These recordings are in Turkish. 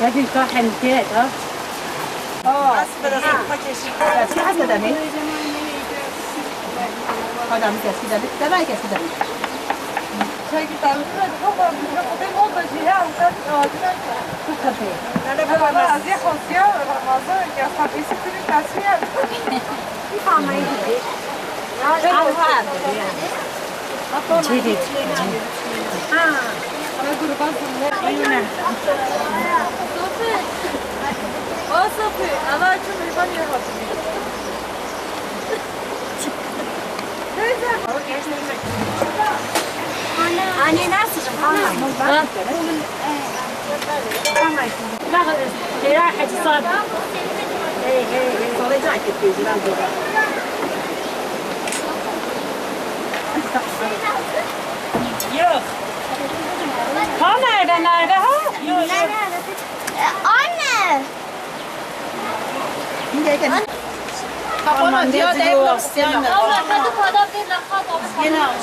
لازم كاح نتاعك ها؟ اه حسب لازم حسب دمي هذا عم كاس كده بس تبعي كاس كده شايف تعمل كده تحطها بالحقوقين اوضه جهه وكانت اه انا بقى ما ازيح وصيام ما اظن يا صاحبي سبت لي كاسيه كيف عمايل يعني Çeyrek. Hay una. Sofi. O Sofi. Allah için bir banyo yapalım. Teyze. Anne nasılsın? Anne. Ne kadar? Cerrah hacı saat. Hey hey hey. Soracak ki teyze. Nerede ha? Anne. Kapanma diyor da evlat istemiyor. Abla kadın adam değil lan kadın. Yine ama.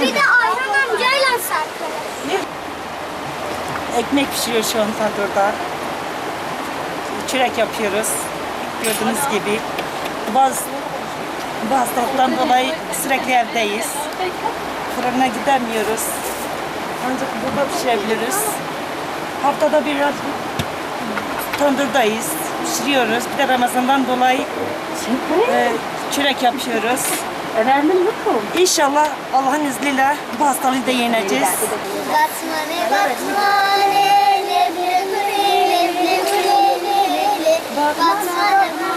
Bir de Ayhan amcayla sattı. Ekmek pişiriyor şu an tadırda. Çörek yapıyoruz. Gördüğünüz gibi. Bazı bu dolayı sürekli evdeyiz. Fırına gidemiyoruz. Ancak burada pişirebiliriz. Haftada bir tandırdayız. Pişiriyoruz. Bir de Ramazan'dan dolayı e, çörek yapıyoruz. Efendim yokum. İnşallah Allah'ın izniyle bu hastalığı da yeneceğiz. Batmane batmane leblebi leblebi leblebi Batmane batmane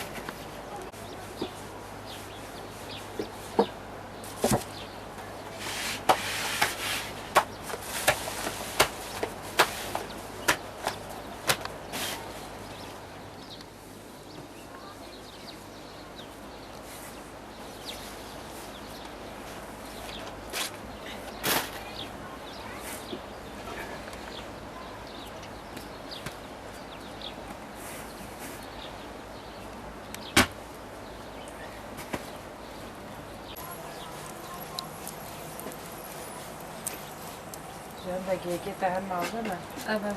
Canım da GG tahan aldı mı? Evet.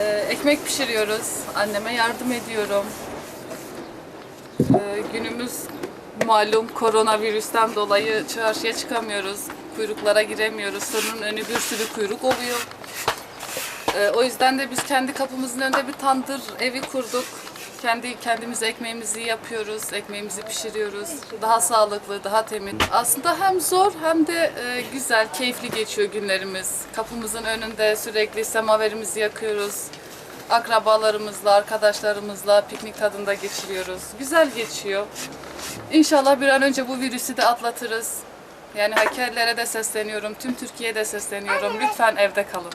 Ee, Ekmek pişiriyoruz. Anneme yardım ediyorum. Ee, Günümüz malum koronavirüsten dolayı çarşıya çıkamıyoruz. Kuyruklara giremiyoruz. Fırının önü bir sürü kuyruk oluyor. Ee, o yüzden de biz kendi kapımızın önünde bir tandır evi kurduk. Kendi kendimiz ekmeğimizi yapıyoruz, ekmeğimizi pişiriyoruz. Daha sağlıklı, daha temiz. Aslında hem zor hem de e, güzel, keyifli geçiyor günlerimiz. Kapımızın önünde sürekli semaverimizi yakıyoruz. Akrabalarımızla, arkadaşlarımızla piknik tadında geçiriyoruz. Güzel geçiyor. İnşallah bir an önce bu virüsü de atlatırız. Yani hakerlere de sesleniyorum, tüm Türkiye'ye de sesleniyorum. Lütfen evde kalın.